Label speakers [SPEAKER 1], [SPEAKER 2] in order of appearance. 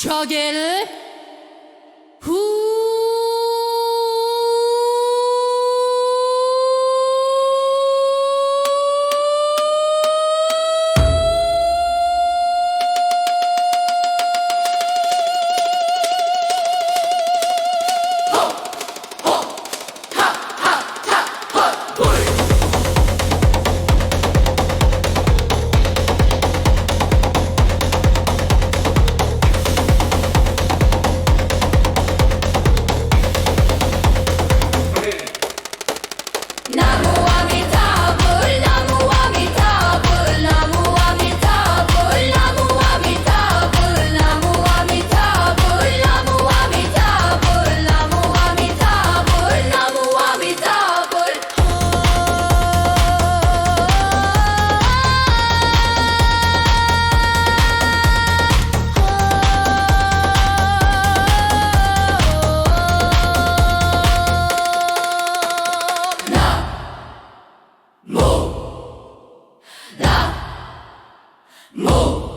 [SPEAKER 1] 저게를. Move!